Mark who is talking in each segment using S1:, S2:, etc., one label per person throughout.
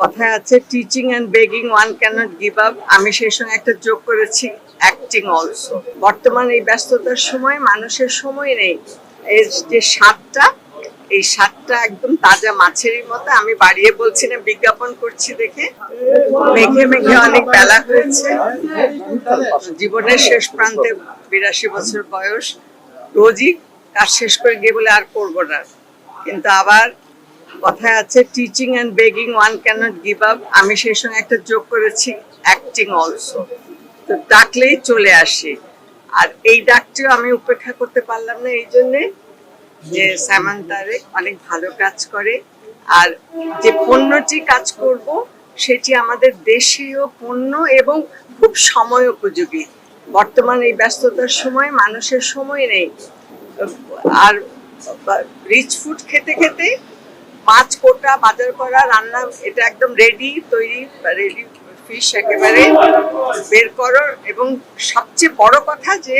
S1: কথায় আছে teaching and begging one cannot give up আমি সেই সঙ্গে একটা যোগ করেছি অ্যাক্টিং অলসো বর্তমান এই ব্যস্ততার সময় মানুষের সময় নেই। এই যে স্বাদটা, এই স্বাদটা একদম তাজা মাছেরই মতো। আমি বাড়িয়ে বলছি না, বিজ্ঞাপন করছি দেখে। মেঘে মেঘে অনেক বেলা হয়েছে। জীবনের শেষ প্রান্তে বিরাশি বছর বয়স। রোজই কাজ শেষ করে গিয়ে বলে, আর করব না। কিন্তু আবার কথায় আছে teaching and begging one cannot give up আমি সেই সঙ্গে একটা যোগ করেছি অ্যাক্টিং অলসো তো ডাকলেই চলে আসি। আর এই ডাকটিও আমি উপেক্ষা করতে পারলাম না, এই জন্যে যে স্যামান্তারে অনেক ভালো কাজ করে। আর যে পণ্যটি কাজ করব, সেটি আমাদের দেশীয় পণ্য এবং খুব সময় উপযোগী। বর্তমান এই ব্যস্ততার সময় মানুষের সময় নেই। আর রিচ ফুড খেতে খেতে পাঁচ কোটা, বাজার করা, রান্না, এটা একদম রেডি তৈরি রেডি ফিশ একেবারে বের করো। এবং সবচেয়ে বড় কথা যে,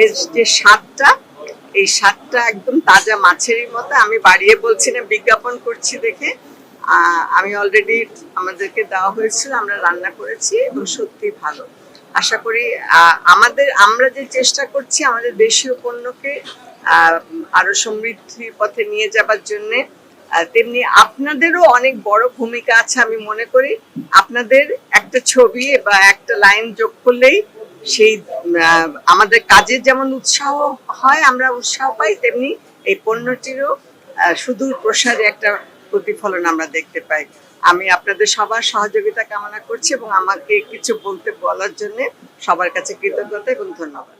S1: এর যে স্বাদটা, এই স্বাদটা একদম তাজা মাছেরই মতো। আমি বাড়িয়ে বলছি না, বিজ্ঞাপন করছি দেখে। আমি অলরেডি আমাদেরকে দেওয়া হয়েছিল, আমরা রান্না করেছি এবং সত্যি ভালো। আশা করি আমাদের, আমরা যে চেষ্টা করছি আমাদের দেশীয় পণ্যকে আরও সমৃদ্ধির পথে নিয়ে যাবার জন্যে তেমনি আপনাদেরও অনেক বড় ভূমিকা আছে আমি মনে করি। আপনাদের একটা ছবি বা একটা লাইন যোগ করলেই সেই আমাদের কাজের যেমন উৎসাহ হয়, আমরা উৎসাহ পাই, তেমনি এই পণ্যটিরও সুদূর প্রসারে একটা প্রতিফলন আমরা দেখতে পাই। আমি আপনাদের সবার সহযোগিতা কামনা করছি এবং আমাকে কিছু বলতে বলার জন্য সবার কাছে কৃতজ্ঞতা এবং ধন্যবাদ।